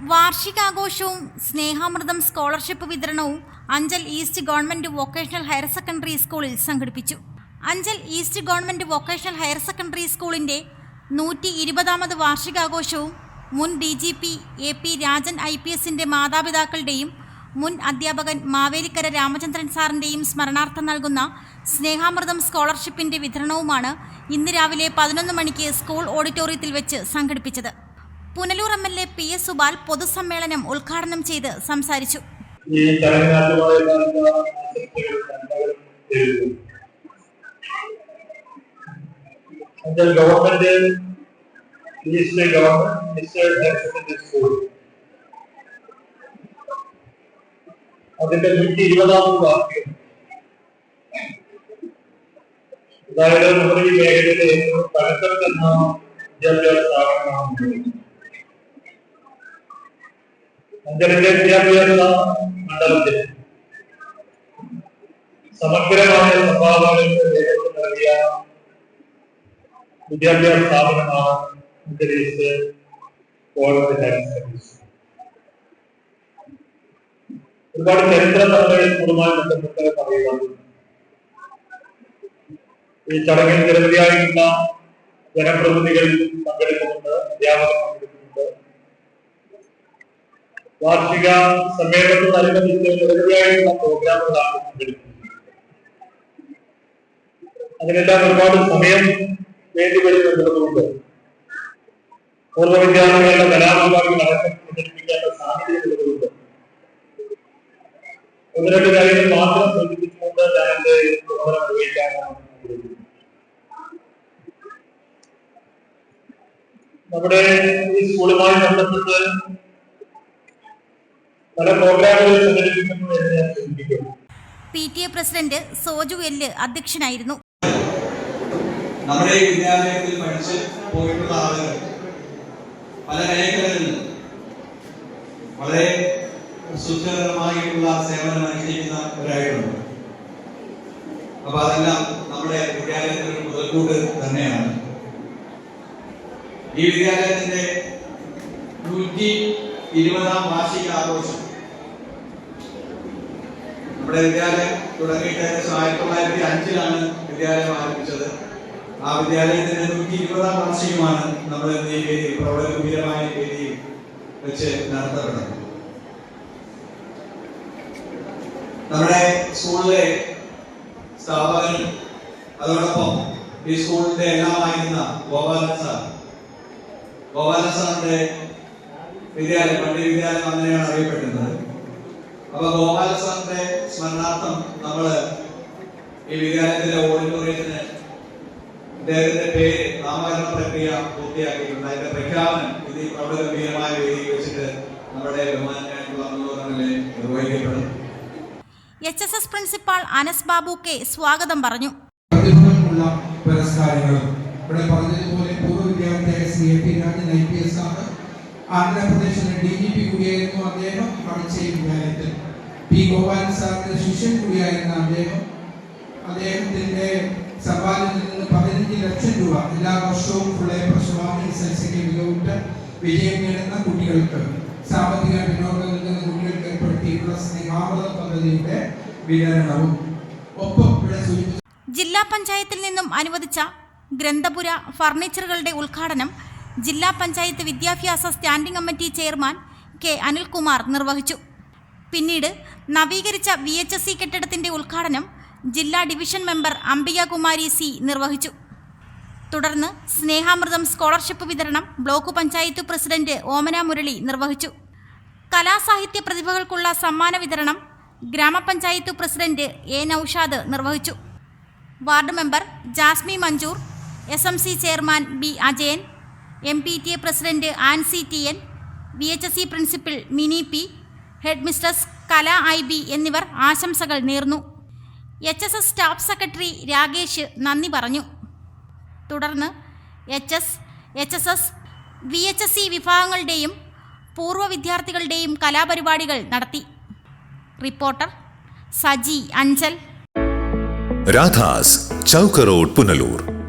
വാർഷികാഘോഷവും സ്നേഹാമൃതം സ്കോളർഷിപ്പ് വിതരണവും Anchal east government vocational higher secondary സ്കൂളിൽ സംഘടിപ്പിച്ചു. Anchal east government vocational higher secondary സ്കൂളിന്റെ നൂറ്റി ഇരുപതാമത് വാർഷികാഘോഷവും മുൻ D G P A P Rajan I P എസിന്റെ മാതാപിതാക്കളുടെയും മുൻ അധ്യാപകൻ മാവേലിക്കര രാമചന്ദ്രൻ സാറിന്റെയും സ്മരണാർത്ഥം നൽകുന്ന സ്നേഹാമൃതം സ്കോളർഷിപ്പിന്റെ വിതരണവുമാണ് ഇന്ന് രാവിലെ പതിനൊന്ന് മണിക്ക് സ്കൂൾ ഓഡിറ്റോറിയത്തിൽ വെച്ച് സംഘടിപ്പിച്ചത്. Punalur M L A P S Supal പൊതുസമ്മേളനം ഉദ്ഘാടനം ചെയ്ത് സംസാരിച്ചു. അതിന്റെ നൂറ്റി ഇരുപതാം വാക്യം അതായത് നമ്മുടെ ഈ മേഖലയിലെ ഏറ്റവും പഴക്കം തന്ന വിദ്യാഭ്യാസ സ്ഥാപനമാണ് അഞ്ചലിന്റെ വിദ്യാഭ്യാസ മണ്ഡലത്തിൽ. സമഗ്രമായ സംഭാവനകൾക്ക് നേതൃത്വം നൽകിയ വിദ്യാഭ്യാസ സ്ഥാപനമാണ് ഹയർ സെക്കൻഡറി സ്കൂൾ. ഒരുപാട് ചരിത്ര നമ്മുടെ സ്കൂളുമായി ബന്ധപ്പെട്ട് പറയുവാനുണ്ട് ഈ ചടങ്ങിൽ നിരവധിയായിട്ടുള്ള ജനപ്രതിനിധികൾ പങ്കെടുക്കുന്നുണ്ട്. അധ്യാപകർ പങ്കെടുക്കുന്നുണ്ട്. വാർഷിക സമ്മേളനത്തോടനുബന്ധിച്ച് നിരവധിയായിട്ടുള്ള പ്രോഗ്രാമുകളാണ് പങ്കെടുക്കുന്നത് അതിനെല്ലാം ഒരുപാട് സമയം വേണ്ടി വരുന്നുള്ളതുകൊണ്ട് പൂർവ വിദ്യാർത്ഥികളുടെ കലാപരിപാടികൾ അടക്കം പ്രദർശിപ്പിക്കേണ്ട സാഹചര്യമുള്ളതുകൊണ്ട് ഒന്ന് രണ്ട് കാര്യങ്ങൾ മാത്രം സൂചിപ്പിച്ചുകൊണ്ട് ഞാൻ എന്റെ പ്രവർത്തനം നിർവഹിക്കാനാണ് നമ്മുടെ ഈ സ്കൂളുമായി ബന്ധപ്പെട്ട് പല പ്രോഗ്രാമുകൾ സംഘടിപ്പിക്കുന്നു എന്ന് ഞാൻ സൂചിപ്പിക്കുന്നു P T A president Soju L അധ്യക്ഷനായിരുന്നു. നമ്മുടെ ഈ വിദ്യാലയത്തിൽ പഠിച്ച് പോയിട്ടുള്ള ആളുകൾ പല മേഖലകളിൽ വളരെ സുഖകരമായിട്ടുള്ള സേവനം അനുഷ്ഠിക്കുന്നവരായിട്ടുണ്ട് അപ്പൊ അതെല്ലാം നമ്മുടെ വിദ്യാലയത്തിന്റെ മുതൽക്കൂട്ട് തന്നെയാണ്. ഈ വിദ്യാലയത്തിന്റെ നൂറ്റി ഇരുപതാം വാർഷിക ആഘോഷം നമ്മുടെ വിദ്യാലയം തുടങ്ങിയിട്ട് ഏകദേശം ആയിരത്തി തൊള്ളായിരത്തി അഞ്ചിലാണ് വിദ്യാലയം ആരംഭിച്ചത്. ആ വിദ്യാലയത്തിന്റെ നൂറ്റി ഇരുപതാം വാർഷികമാണ് നമ്മൾ എന്ത് ഈ വേദിയിൽ പ്രൗഢഗംഭീരമായ വേദിയിൽ വെച്ച് നടത്തപ്പെടുന്നത്. നമ്മുടെ സ്കൂളിലെ സ്ഥാപകനും അതോടൊപ്പം ഈ സ്കൂളിന്റെ എല്ലാമായിരുന്ന ഗോപാലൻ സാർ. ഗോപാലൻ സാറിന്റെ വിദ്യാലയം പണ്ട് വിദ്യാലയം അങ്ങനെയാണ് അറിയപ്പെടുന്നത്. അപ്പൊ ഗോപാല സാറിന്റെ സ്മരണാർത്ഥം നമ്മൾ ഈ വിദ്യാലയത്തിലെ ഓഡിറ്റോറിയത്തിന് അദ്ദേഹത്തിന്റെ പേര് നാമകരണ പ്രക്രിയ പൂർത്തിയാക്കിയിട്ടുണ്ട്. അതിന്റെ പ്രഖ്യാപനം ഇത് അവിടെ പ്രൗഢഗംഭീരമായ വേദിയിൽ വെച്ചിട്ട് നമ്മുടെ ബഹുമാനായിട്ടുള്ള അംഗങ്ങളെ നിർവഹിക്കപ്പെടും. H S S principal Anas Babu K സ്വാഗതം പറഞ്ഞു. പ്രതിഫലമുള്ള പുരസ്കാരങ്ങളും ഇവിടെ പറഞ്ഞതുപോലെ ആന്ധ്രാപ്രദേശിലെ ഡി ജി പി കൂടിയായിരുന്നു അദ്ദേഹം. വിദ്യാലയത്തിൽ പി ഗോപാലൻ സാറിന്റെ ശിഷ്യൻ കൂടിയായിരുന്ന അദ്ദേഹം. അദ്ദേഹത്തിന്റെ സമ്പാദ്യത്തിൽ നിന്ന് പതിനഞ്ച് ലക്ഷം രൂപ എല്ലാ വർഷവും ഫുൾ എ പ്ലസ് സെൽസിക്ക് മികവിട്ട് വിജയം നേടുന്ന കുട്ടികൾക്ക് സാമ്പത്തിക പിന്നോക്കം നിൽക്കുന്ന കുട്ടികൾക്ക് ഏർപ്പെടുത്തിയിട്ടുള്ള സ്നേഹാമൃത പദ്ധതിയുടെ വിതരണവും. ഒപ്പം ഇവിടെ സൂചിപ്പിച്ചു ജില്ലാ പഞ്ചായത്തിൽ നിന്നും അനുവദിച്ച ഗ്രന്ഥപുര ഫർണിച്ചറുകളുടെ ഉദ്ഘാടനം ജില്ലാ പഞ്ചായത്ത് വിദ്യാഭ്യാസ standing committee chairman K Anilkumar നിർവഹിച്ചു. പിന്നീട് നവീകരിച്ച വി എച്ച് എസ് സി കെട്ടിടത്തിന്റെ ഉദ്ഘാടനം ജില്ലാ ഡിവിഷൻ മെമ്പർ അംബികകുമാരി സി നിർവഹിച്ചു. തുടർന്ന് സ്നേഹാമൃതം സ്കോളർഷിപ്പ് വിതരണം ബ്ലോക്ക് പഞ്ചായത്ത് പ്രസിഡന്റ് ഓമന മുരളി നിർവഹിച്ചു. കലാസാഹിത്യ പ്രതിഭകൾക്കുള്ള സമ്മാന വിതരണം ഗ്രാമപഞ്ചായത്ത് പ്രസിഡന്റ് എ നൌഷാദ് നിർവഹിച്ചു. Ward member Jasmi Manjoor S M C chairman B Ajayan M P T A president Ancy T N V H S C principal Mini P head mistress Kala I B എന്നിവർ ആശംസകൾ നേർന്നു. H S S staff secretary Rakesh നന്ദി പറഞ്ഞു. തുടർന്ന് H S H S S V H S C വിഭാഗങ്ങളുടെയും പൂർവ വിദ്യാർത്ഥികളുടെയും കലാപരിപാടികൾ നടത്തി. റിപ്പോർട്ടർ സജി അഞ്ചൽ. രാധാസ് ചൗക്കറോഡ് പുനലൂർ.